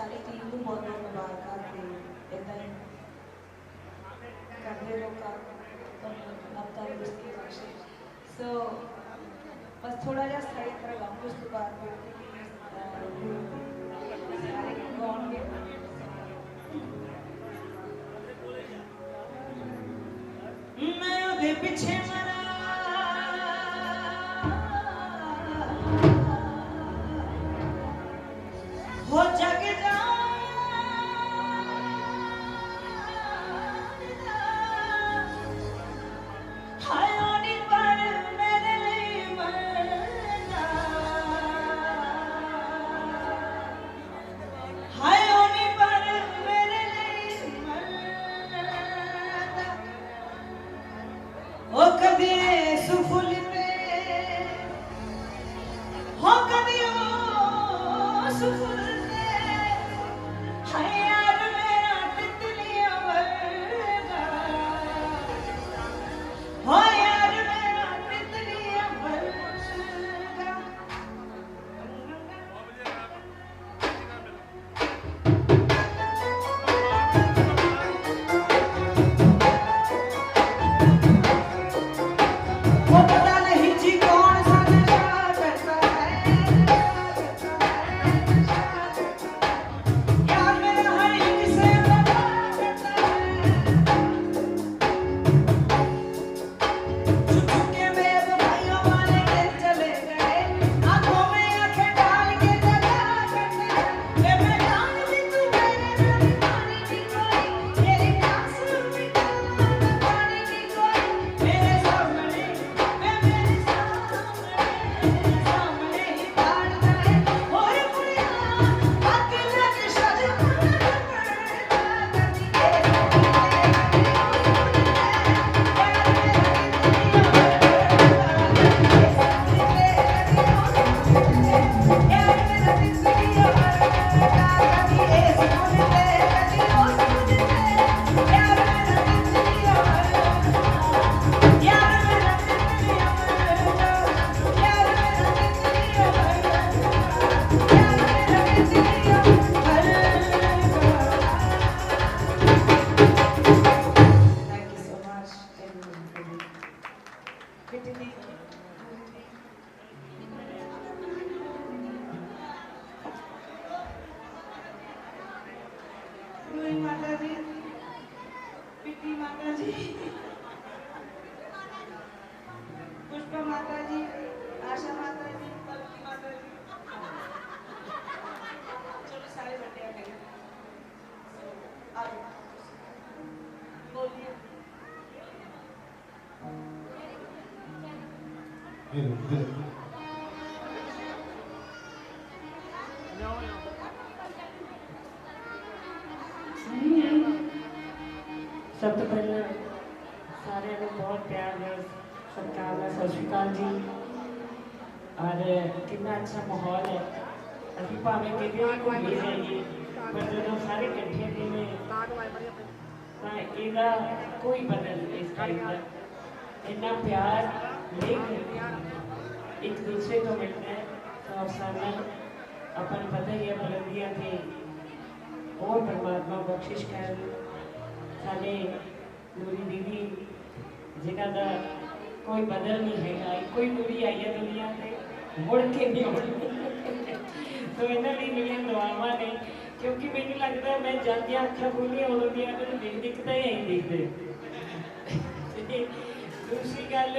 ਸਾਰੀ team ਸਭ ਤੋਂ ਪਹਿਲਾਂ ਸਾਰਿਆਂ ਨੂੰ ਬਹੁਤ ਪਿਆਰ ਨਾਲ ਸਤਿਕਾਰ ਨਾਲ ਸਤਿ ਸ਼੍ਰੀ ਅਕਾਲ ਜੀ। ਔਰ ਕਿੰਨਾ ਅੱਛਾ ਮਾਹੌਲ ਹੈ। ਅਸੀਂ ਭਾਵੇਂ ਕਿਤੇ ਵੀ ਘੁੰਮੀ ਜਾਈਏ ਪਰ ਜਦੋਂ ਸਾਰੇ ਇਕੱਠੇ ਜਿਵੇਂ ਤਾਂ ਇਹਦਾ ਕੋਈ ਬਦਲ ਨਹੀਂ ਇਸ ਟਾਈਮ ਦਾ। ਇੰਨਾ ਪਿਆਰ ਲੇਖ ਇੱਕ ਦੂਸਰੇ ਤੋਂ ਮਿਲਦਾ ਹੈ ਤਾਂ ਅਫਸਾਨਾ ਆਪਾਂ ਨੂੰ ਪਤਾ ਹੀ ਹੈ ਬੁਲੰਦੀਆਂ ਤੇ ਹੋਰ ਪਰਮਾਤਮਾ ਬਖਸ਼ਿਸ਼ ਕਰਨ। ਸਾਡੇ ਨੂਰੀ ਦੀਦੀ ਜਿਹਨਾਂ ਦਾ ਕੋਈ ਬਦਲ ਨਹੀਂ ਹੈਗਾ, ਕੋਈ ਨੂਰੀ ਆਈ ਹੈ ਦੁਨੀਆ ਤੇ, ਮੁੜ ਕੇ ਨਹੀਂ ਆਉਣੀ। ਸੋ ਇਹਨਾਂ ਲਈ ਮੇਰੀਆਂ ਦੁਆਵਾਂ ਨੇ, ਕਿਉਂਕਿ ਮੈਨੂੰ ਲੱਗਦਾ ਮੈਂ ਜਾਂਦੀਆਂ ਅੱਖਾਂ ਖੋਲੀਆਂ ਉਦੋਂ ਦੀਆਂ ਮੈਨੂੰ ਦਿਖ ਦਿਖਦਾ ਹੀ ਨਹੀਂ ਦਿਖਦੇ। ਦੂਸਰੀ ਗੱਲ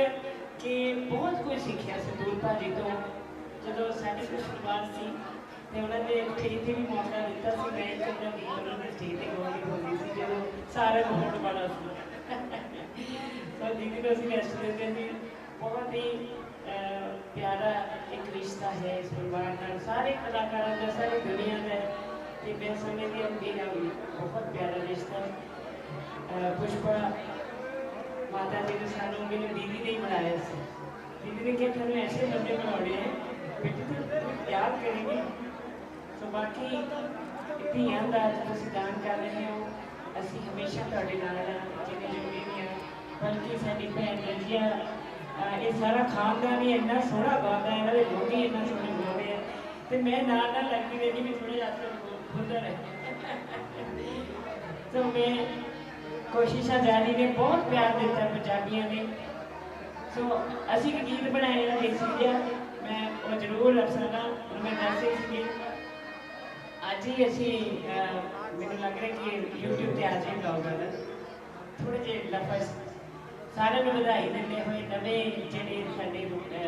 ਕਿ ਬਹੁਤ ਕੁਝ ਸਿੱਖਿਆ ਸੰਦੂਰ ਭਾਜੀ ਤੋਂ। ਜਦੋਂ ਸਾਡੇ ਕੋਈ ਸ਼ੁਰੂਆਤ ਸੀ, ਤੇ ਉਹਨਾਂ ਨੇ ਸਟੇਜ ਤੇ ਵੀ ਮੌਕਾ ਦਿੱਤਾ ਸੀ। ਮੈਂ ਇੱਕ ਅੱਧਾ ਉਹਨਾਂ ਦੇ ਸਟੇਜ ਤੇ ਗਾਉਣ ਬੋਲੀ ਸੀ, ਜਦੋਂ ਸਾਰਾ ਮਾਹੌਲ ਬੜਾ ਸੀ। ਸੋ ਦੀਦੀ ਨੂੰ ਅਸੀਂ ਰੈਸਟ ਦਿੰਦੇ ਸੀ ਬਹੁਤ ਹੀ ਪਿਆਰਾ ਇੱਕ ਰਿਸ਼ਤਾ ਹੈ ਇਸ ਪਰਿਵਾਰ ਨਾਲ। ਸਾਰੇ ਕਲਾਕਾਰਾਂ ਦਾ, ਸਾਰੀ ਦੁਨੀਆ ਦਾ ਤੇ ਮੈਂ ਸਮਝਦੀ ਹਾਂ ਮੇਰਾ ਵੀ ਬਹੁਤ ਪਿਆਰਾ ਰਿਸ਼ਤਾ ਹੈ। ਪੁਸ਼ਪਾ ਮਾਤਾ ਜੀ ਨੇ ਸਾਨੂੰ ਮੈਨੂੰ ਦੀਦੀ ਨੇ ਬਣਾਇਆ ਸੀ। ਦੀਦੀ ਨੇ ਕਿਹਾ, ਤੁਹਾਨੂੰ ਐਸੇ ਬੰਦੇ ਬਣਾਉਣੇ ਹੈ ਬੇਟੀ ਤੂੰ ਪਿਆਰ ਕਰੇਗੀ। ਸੋ ਬਾਕੀ ਧੀਆਂ ਦਾ ਤੁਸੀਂ ਦਾਨ ਕਰ ਰਹੇ ਹੋ, ਅਸੀਂ ਹਮੇਸ਼ਾ ਤੁਹਾਡੇ ਨਾਲ ਜਿਹੜੇ ਜੁੜੇ ਵੀ ਹਾਂ ਬਲਕਿ ਸਾਡੀ ਭੈਣ ਰਜੀਆ ਇਹ ਸਾਰਾ ਖਾਨਦਾਨ ਹੀ ਇੰਨਾ ਸੋਹਣਾ ਗਾਉਂਦਾ ਇਹਨਾਂ ਦੇ ਲੋਕ ਹੀ ਇੰਨਾ ਸੋਹਣੇ ਗਾਉਂਦੇ ਆ। ਤੇ ਮੈਂ ਨਾਲ ਨਾਲ ਲੱਗਦੀ ਰਹੀ ਵੀ ਥੋੜੇ ਜਿਹਾ ਆਪਣੇ ਰਹੇ ਸੋ ਮੈਂ ਕੋਸ਼ਿਸ਼ਾਂ ਜਾਰੀ ਨੇ, ਬਹੁਤ ਪਿਆਰ ਦਿੱਤਾ ਪੰਜਾਬੀਆਂ ਨੇ। ਸੋ ਅਸੀਂ ਇੱਕ ਗੀਤ ਬਣਾਇਆ ਦੇਸੀ ਜਿਹਾ। ਮੈਂ ਉਹ ਜ਼ਰੂਰ ਅਫਸਾਨਾ ਨੂੰ ਮੈਂ ਦੱਸ ਸੀ ਅੱਜ ਹੀ ਅਸੀਂ ਮੈਨੂੰ ਲੱਗ ਰਿਹਾ ਕਿ YouTube ਤੇ ਅੱਜ ਹੀ ਜਾਏਗਾ ਉਹਦਾ ਥੋੜੇ ਜਿਹੇ ਲਫ਼ਜ਼ ਸਾਰਿਆਂ ਨੂੰ ਵਧਾਈ ਦਿੰਦੇ ਹੋਏ ਨਵੇਂ ਜਿਹੜੇ ਸਾਡੇ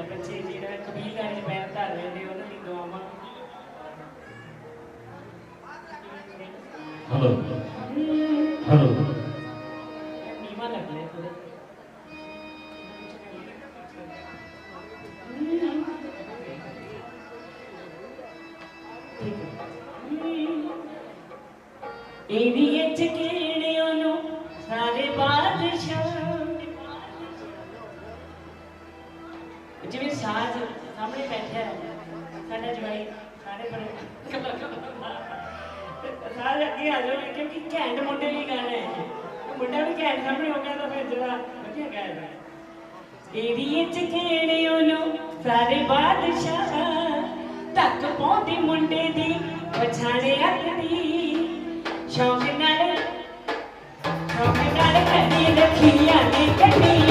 ਬੱਚੇ ਜਿਹੜਾ ਕਬੀਲਦਾਰੀ ਚ ਪੈਰ ਧਰ ਰਹੇ ਨੇ, ਉਹਨਾਂ ਦੀ ਦੁਆਵਾਂ। ਹਲੋ ਹਲੋ ਆ ਜਾਓ ਕਿਉਂਕਿ ਘੈਂਟ ਮੁੰਡੇ ਲਈ ਗਾਣਾ ਹੈ ਉਹ ਮੁੰਡਾ ਵੀ ਘੈਂਟ ਸਾਹਮਣੇ ਹੋ ਗਿਆ ਤਾਂ ਫਿਰ ਜਰਾ ਵਧੀਆ ਗਾਇਆ ਇਹਦੀ ਚ ਕਿਹੜਿਆਂ ਨੂੰ ਸਾਰੇ ਬਾਦਸ਼ਾਹ ਤੱਕ ਪਹੁੰਚਦੀ ਮੁੰਡੇ ਦੀ ਪਛਾਣੇ ਅੱਖਦੀ ਸ਼ੌਕ ਨਾਲ ਸ਼ੌਕ ਨਾਲ ਕਦੀ ਰੱਖੀਆਂ ਨੇ ਕੱਢੀਆਂ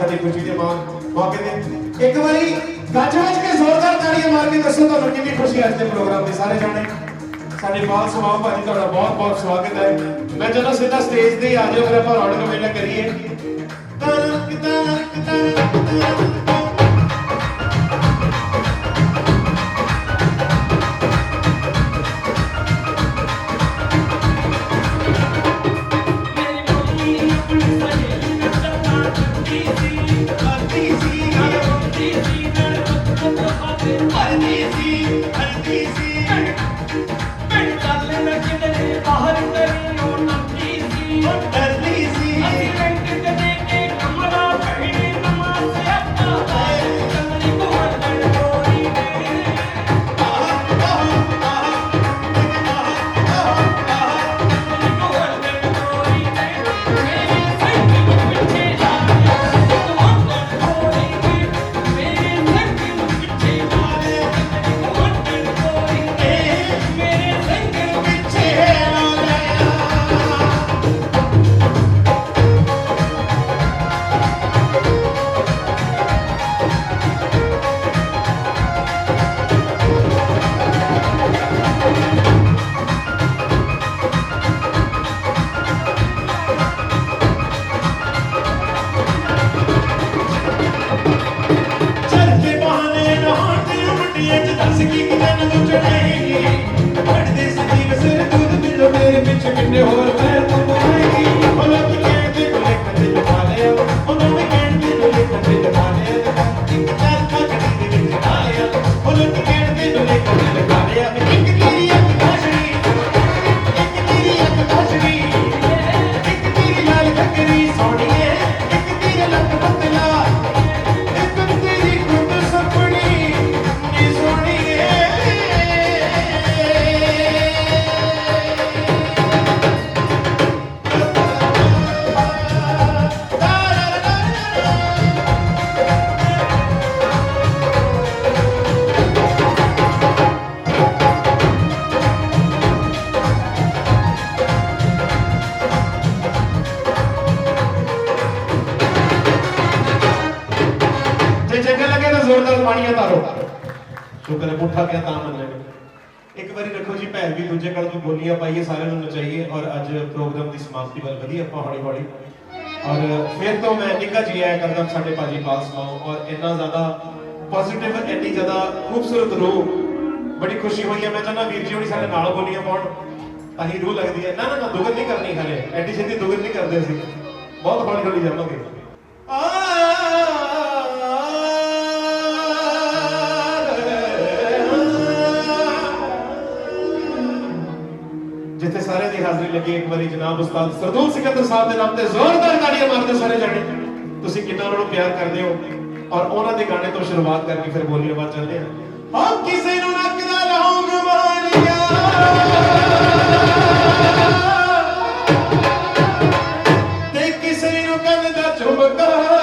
ਸਾਡੀ ਖੁਸ਼ੀ ਦੇ ਮਾਨ ਮੌਕੇ ਤੇ। ਇੱਕ ਵਾਰੀ ਗੱਜ-ਵੱਜ ਕੇ ਜ਼ੋਰਦਾਰ ਤਾੜੀਆਂ ਮਾਰ ਕੇ ਦੱਸੋ ਤੁਹਾਨੂੰ ਕਿੰਨੀ ਖੁਸ਼ੀ ਅੱਜ ਦੇ ਪ੍ਰੋਗਰਾਮ ਦੇ, ਸਾਰੇ ਜਾਣੇ। ਸਾਡੇ ਬਾਲ ਸੁਭਾਅ ਭਾਜੀ, ਤੁਹਾਡਾ ਬਹੁਤ ਬਹੁਤ ਸਵਾਗਤ ਹੈ। ਮੈਂ ਜਦੋਂ ਸਿੱਧਾ ਸਟੇਜ ਤੇ ਆ ਜਾਓ ਫਿਰ ਆਪਾਂ ਰੌਣਕ ਮੇਲਾ ਕਰੀਏ। ਤਨਕ ਤਨਕ ਤਨਕ ਵਾਰੀ ਔਰ ਫਿਰ ਤੋਂ ਮੈਂ ਨਿੱਕਾ ਜੀ ਆਇਆ ਕਰਦਾ ਸਾਡੇ ਭਾਜੀ ਪਾਸ ਆਓ ਔਰ ਇੰਨਾ ਜ਼ਿਆਦਾ ਪੋਜ਼ਿਟਿਵ ਇੰਨੀ ਜ਼ਿਆਦਾ ਖੂਬਸੂਰਤ ਰੂਹ ਬੜੀ ਖੁਸ਼ੀ ਹੋਈ ਹੈ। ਮੈਂ ਚਾਹੁੰਦਾ ਵੀਰ ਜੀ ਹੋਣੀ ਸਾਡੇ ਨਾਲ ਬੋਲੀਆਂ ਪਾਉਣ ਤਾਂ ਹੀ ਰੂਹ ਲੱਗਦੀ ਹੈ। ਨਾ ਨਾ ਨਾ ਦੁਗਨ ਨਹੀਂ ਕਰਨੀ ਹਲੇ। ਐਡੀ ਛੇਤੀ ਦੁਗਤ ਨਹੀਂ ਕਰਦੇ ਅਸੀਂ। ਬਹੁਤ ਹੌਲੀ ਹੌਲੀ ਜਾਵਾਂਗੇ। ਆ ਲੱਗੇ ਇੱਕ ਵਾਰੀ ਜਨਾਬ ਉਸਤਾਦ ਸਰਦੂਲ ਸਿਕੰਦਰ ਸਾਹਿਬ ਦੇ ਨਾਮ ਤੇ ਜ਼ੋਰਦਾਰ ਤਾੜੀਆਂ ਮਾਰਦੇ ਸਾਰੇ ਜਾਣੇ। ਤੁਸੀਂ ਕਿੰਨਾ ਉਹਨਾਂ ਨੂੰ ਪਿਆਰ ਕਰਦੇ ਹੋ ਔਰ ਉਹਨਾਂ ਦੇ ਗਾਣੇ ਤੋਂ ਸ਼ੁਰੂਆਤ ਕਰਕੇ ਫਿਰ ਬੋਲੀਆਂ ਬਾਤ ਚੱਲਦੇ ਆ। ਹਾਂ ਕਿਸੇ ਨੂੰ ਨਾ ਕਿਦਾ ਰਹੋ ਗਵਾਨੀਆਂ ਤੇ ਕਿਸੇ ਨੂੰ ਕੰਨ ਦਾ ਝੁਮਕਾ।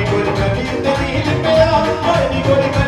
ਨੀ ਗੁਰ ਕਬੀਰ ਤੇ ਨੀਲ ਪਿਆ ਹਾਏ ਨੀ ਗੁਰ